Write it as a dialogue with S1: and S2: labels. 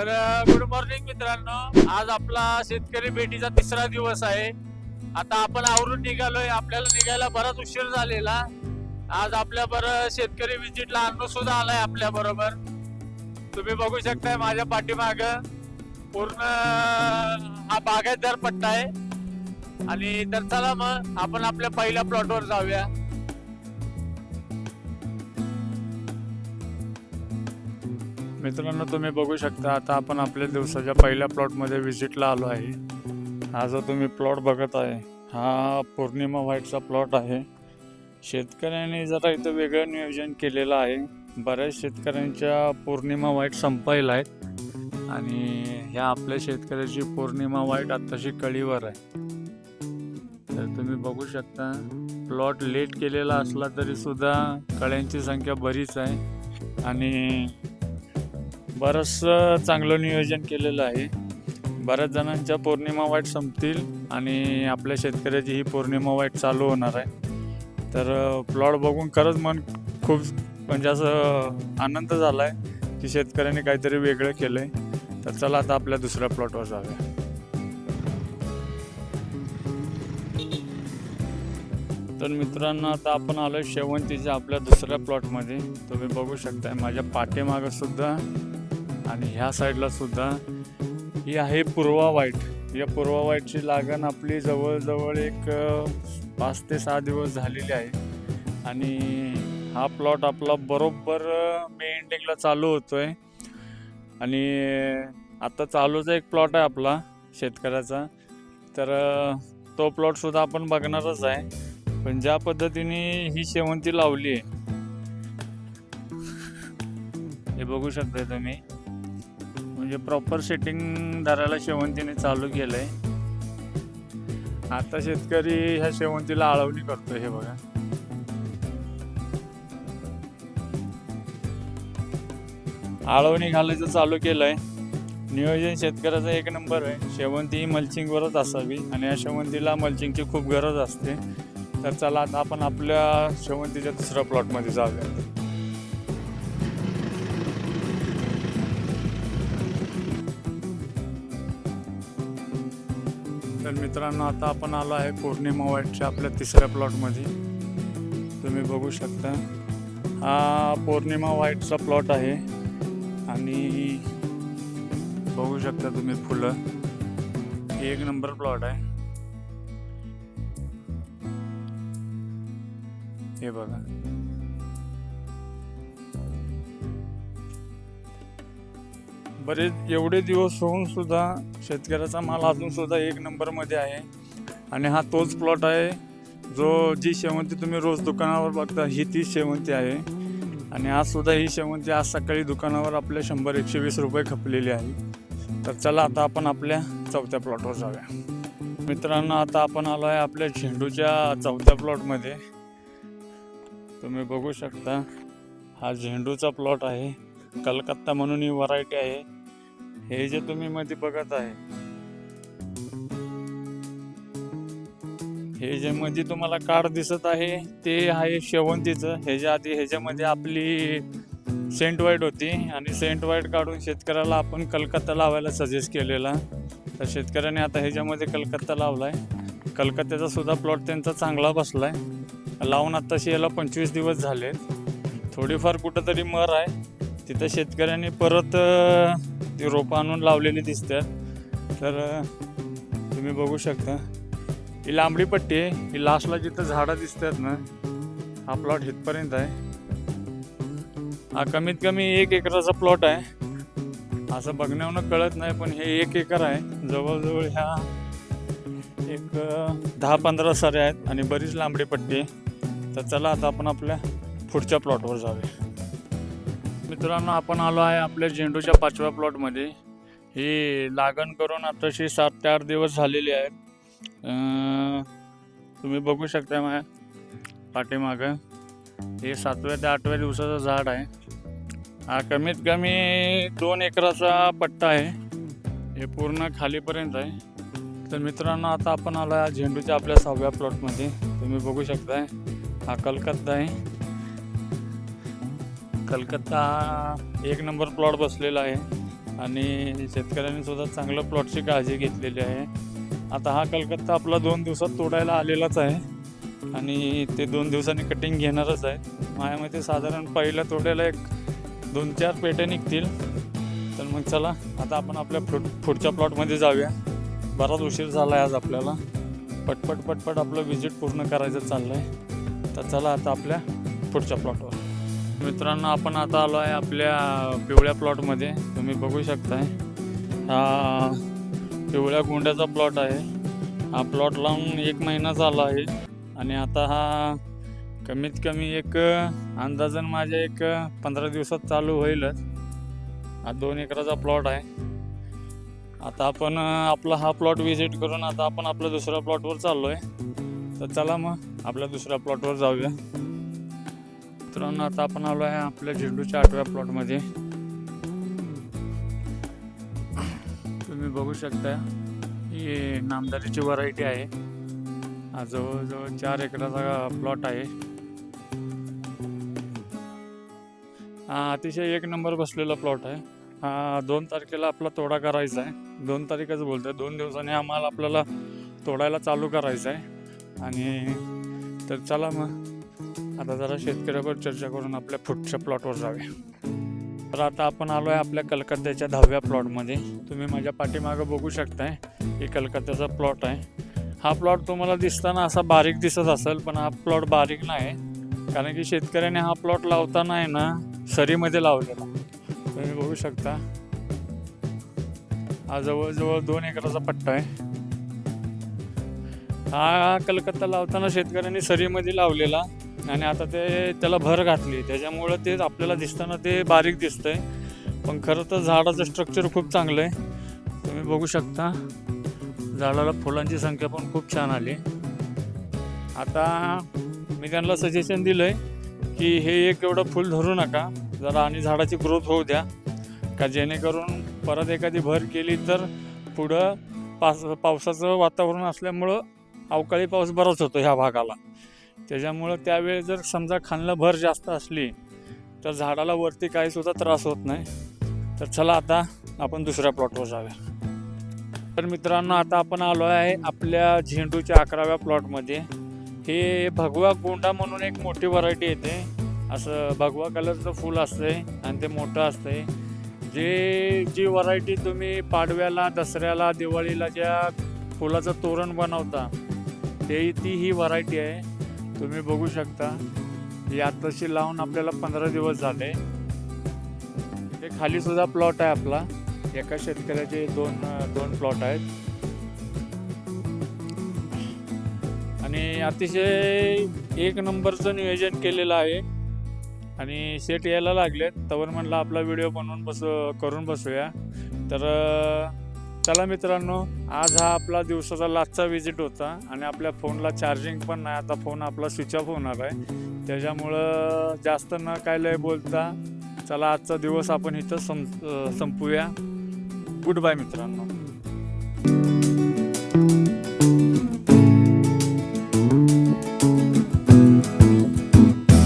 S1: तर good morning मित्रांनो. आज आपला शेतकरी भेटीचा तिसरा दिवस आहे. आता आपण आवरून निघालोय. आपल्याला निघायला बराच उशीर झालेला. आज आपल्या बरं शेतकरी विजिटला अन्न सुद्धा आलाय आपल्या बरोबर तुम्ही बघू शकताय माझ्या पाठीमाग पूर्ण हा बागायतदार पट्टा आहे. आणि तर चला मग आपण आपल्या पहिल्या प्लॉटवर जाऊया. मित्रांनो तुम्ही बघू शकता आता आपण आपल्या दिवसाच्या पहिल्या प्लॉटमध्ये व्हिजिटला आलो आहे. हा जो तुम्ही प्लॉट बघत आहे. हा पौर्णिमा व्हाईटचा प्लॉट आहे. शेतकऱ्यांनी जरा इथं वेगळं नियोजन केलेलं आहे. बऱ्याच शेतकऱ्यांच्या पौर्णिमा व्हाईट संपायला आहेत. आणि ह्या आपल्या शेतकऱ्याची पौर्णिमा व्हाईट आत्ताशी कळीवर आहे. तर तुम्ही बघू शकता प्लॉट लेट केलेला असला तरी सुद्धा कळ्यांची संख्या बरीच आहे. आणि बरंचसं चांगलं नियोजन केलेलं आहे. बऱ्याच जणांच्या पौर्णिमा वाईट संपतील आणि आपल्या शेतकऱ्याची ही पौर्णिमा वाईट चालू होणार आहे. तर प्लॉट बघून खरंच मन खूप म्हणजे असं आनंद झाला आहे की शेतकऱ्याने काहीतरी वेगळं केलं आहे तर चला आता आपल्या दुसऱ्या प्लॉटवर जाऊया. तर मित्रांनो आता आपण आलो शेवंतीच्या आपल्या दुसऱ्या प्लॉटमध्ये तुम्ही बघू शकताय माझ्या पाठीमागं सुद्धा आणि ह्या साईडला सुद्धा ही आहे पूर्वा वाईट. या पूर्वा वाईटची लागण आपली जवळजवळ एक पाच ते सहा दिवस झालेली आहे. आणि हा प्लॉट आपला बरोबर अ, मे एंडिंगला चालू आणि आता चालूचा एक प्लॉट आहे आपला शेतकऱ्याचा. तर तो प्लॉटसुद्धा आपण बघणारच आहे. पण ज्या पद्धतीने ही शेवंती लावली आहे हे बघू शकता तुम्ही. म्हणजे प्रॉपर सेटिंग धरायला शेवंतीने चालू केलंय. आता शेतकरी ह्या शेवंतीला आळवणी करतो हे बघा. आळवणी घालायचं चालू केलंय. नियोजन शेतकऱ्याचा एक नंबर आहे. शेवंती ही मल्चिंगवरच असावी आणि या शेवंतीला मल्चिंगची खूप गरज असते. तर चला आता आपण आपल्या शेवंतीच्या दुसऱ्या प्लॉटमध्ये जाऊया. तर मित्रांनो आता आपण आलो आहे पौर्णिमा वाईटच्या आपल्या तिसऱ्या प्लॉटमध्ये. तुम्ही बघू शकता. हा पौर्णिमा वाईटचा प्लॉट आहे. आणि बघू शकता तुम्ही फुलं. एक नंबर प्लॉट आहे. हे बघा. बरेच एवढे दिवस होऊन सुद्धा शेतकऱ्याचा माल अजून सुद्धा एक नंबरमध्ये आहे. आणि हा तोच प्लॉट आहे जो जी शेवंती तुम्ही रोज दुकानावर बघता ही तीच शेवंती आहे. आणि आज सुद्धा ही शेवंती आज सकाळी दुकानावर आपल्या शंभर एकशे वीस रुपये खपलेली आहे. तर चला आता आपण आपल्या चौथ्या प्लॉटवर जाऊया. मित्रांनो आता आपण आलो आहे आपल्या झेंडूच्या चौथ्या प्लॉटमध्ये तुम्ही बघू शकता हा झेंडूचा प्लॉट आहे. कलकत्ता म्हणून ही व्हरायटी आहे. हे जे तुम्ही मध्ये बघत आहे हे जे मध्ये तुम्हाला कार दिसत आहे ते आहे शेवंतीचं. ह्याच्या आधी ह्याच्यामध्ये आपली सेंट वाईट होती आणि सेंट वाईट काढून शेतकऱ्याला आपण कलकत्ता लावायला सजेस्ट केलेला. तर शेतकऱ्याने आता ह्याच्यामध्ये कलकत्ता लावलाय कलकत्त्याचा सुद्धा प्लॉट त्यांचा चांगला बसलाय. लावून आत्ताशी याला पंचवीस दिवस झाले थोडीफार कुठंतरी मर आहे. तिथं शेतकऱ्यांनी परत ती रोपं आणून लावलेली दिसतात तर तुम्ही बघू शकता. ही लांबडी पट्टी आहे. ही लास्टला जिथं झाडं दिसतात ना हा प्लॉट इथपर्यंत आहे. हा कमीत कमी एक एकराचा प्लॉट आहे. असं बघण्यावरून कळत नाही पण हे एक एकर आहे. जवळजवळ ह्या एक दहा पंधरा सऱ्या आहेत आणि बरीच लांबडी पट्टी आहे. तर चला आता आपण आपल्या पुढच्या प्लॉटवर जाऊया. मित्रांनो आपण आलो आहे आपल्या झेंडूच्या पाचव्या प्लॉटमध्ये. ही लागण करून आताशी सात ते आठ दिवस झालेली आहेत. तुम्ही बघू शकता माझ्या पाठीमागं. हे सातव्या ते आठव्या दिवसाचं झाड आहे. हा कमीत कमी दोन एकराचा पट्टा आहे. हे पूर्ण खालीपर्यंत आहे. तर मित्रांनो आता आपण आलो आहे झेंडूच्या आपल्या सहाव्या प्लॉटमध्ये. तुम्ही बघू शकताय. हा कलकत्ता आहे. कलकत्ता एक नंबर प्लॉट बसलेला आहे. आणि शेतकऱ्यांनी सुद्धा चांगलं प्लॉटची काळजी घेतलेली आहे. आता हा कलकत्ता आपला दोन दिवसात तोडायला आलेलाच आहे. आणि ते दोन दिवसांनी कटिंग घेणारच आहे. माझ्यामध्ये साधारण पहिल्या तोड्याला एक दोन चार पेट्या निघतील. तर मग चला आता आपण आपल्या फुट पुढच्या प्लॉटमध्ये जाऊया. बराच उशीर झाला आहे आज आपल्याला. पटपट पटपट आपलं विजिट पूर्ण करायचं चाललं आहे तर चला आता आपल्या पुढच्या प्लॉटवर मित्रांनो आपण आता आलो आहे आपल्या पिवळ्या प्लॉटमध्ये. तुम्ही बघू शकताय. हा पिवळ्या गोंड्याचा प्लॉट आहे. हा प्लॉट लावून एक महिना झाला आहे. आणि आता हा कमीत कमी एक अंदाजन माझ्या एक पंधरा दिवसात चालू होईलच हा दोन एकराचा प्लॉट आहे. आता आपण आपला हा प्लॉट व्हिजिट करून आता आपण आपल्या दुसऱ्या प्लॉटवर चाललो आहे तर चला मग आपल्या दुसऱ्या प्लॉटवर जाऊया. मित्रांनो आता आपण आलो आहे आपल्या झेंडूच्या आठव्या प्लॉटमध्ये. तुम्ही बघू शकता ही नामदारीची व्हरायटी आहे. हा जवळजवळ चार एकराचा प्लॉट आहे. हा अतिशय एक नंबर बसलेला प्लॉट आहे. हा दोन तारखेला आपला तोडा करायचा आहे. दोन तारीखच बोलतोय दोन दिवसांनी हा माल आपल्याला तोडायला चालू करायचा आहे. आणि तर चला मग. आता जरा शेतकऱ्यावर चर्चा करून आपल्या पुढच्या प्लॉटवर जाऊया. तर आता आपण आलो आहे आपल्या कलकत्त्याच्या दहाव्या प्लॉटमध्ये तुम्ही माझ्या पाठीमागं बघू शकताय हे कलकत्त्याचा प्लॉट आहे. हा प्लॉट तुम्हाला दिसताना असा बारीक दिसत असेल पण हा प्लॉट बारीक नाही. कारण की शेतकऱ्याने हा प्लॉट लावताना आहे ना सरीमध्ये लावलेला. तुम्ही बघू शकता. हा जवळजवळ दोन एकराचा पट्टा आहे. हा कलकत्ता लावताना शेतकऱ्यांनी सरीमध्ये लावलेला. आणि आता ते त्याला भर घातली. त्याच्यामुळं ते आपल्याला दिसताना ते बारीक दिसतंय. पण खरं तर झाडाचं स्ट्रक्चर खूप चांगलं आहे तुम्ही बघू शकता. झाडाला फुलांची संख्या पण खूप छान आली. आता मी त्यांना सजेशन दिलं आहे की हे एक एवढं फुल धरू नका. जरा आणि झाडाची ग्रोथ होऊ द्या. का जेणेकरून परत एखादी भर केली तर पुढं पास पावसाचं वातावरण असल्यामुळं अवकाळी पाऊस बराच होतो ह्या भागाला. त्याच्यामुळं त्यावेळी जर समजा खालनं भर जास्त असली तर झाडाला वरती काही सुद्धा त्रास होत नाही. तर चला आता आपण दुसऱ्या प्लॉटवर जाऊया. तर मित्रांनो आता आपण आलो आहे आपल्या झेंडूच्या अकराव्या प्लॉटमध्ये. हे भगवा गोंडा म्हणून एक मोठी व्हरायटी येते. असं भगवा कलरचं फूल असतंय आणि ते मोठं असतंय. जे जी व्हरायटी तुम्ही पाडव्याला दसऱ्याला दिवाळीला ज्या फुलाचं तोरण बनवता ते ती ही व्हरायटी आहे. तुम्ही बघू शकता ही आत्ताशी लावून आपल्याला पंधरा दिवस झाले. ते खाली सुद्धा प्लॉट आहे आपला. एका शेतकऱ्याचे दोन दोन प्लॉट आहेत. आणि अतिशय एक नंबरचं नियोजन केलेलं आहे. आणि सेट यायला लागलेत. तवर म्हणलं आपला व्हिडिओ बनवून बस करून बसूया. तर चला मित्रांनो आज हा आपला दिवसाचा लास्टचा विजिट होता आणि आपल्या फोनला चार्जिंग पण नाही. आता फोन आपला स्विच ऑफ होणार आहे. त्याच्यामुळं जास्त न काय लय बोलता चला आजचा दिवस आपण इथं सं संपूया. गुड बाय मित्रांनो.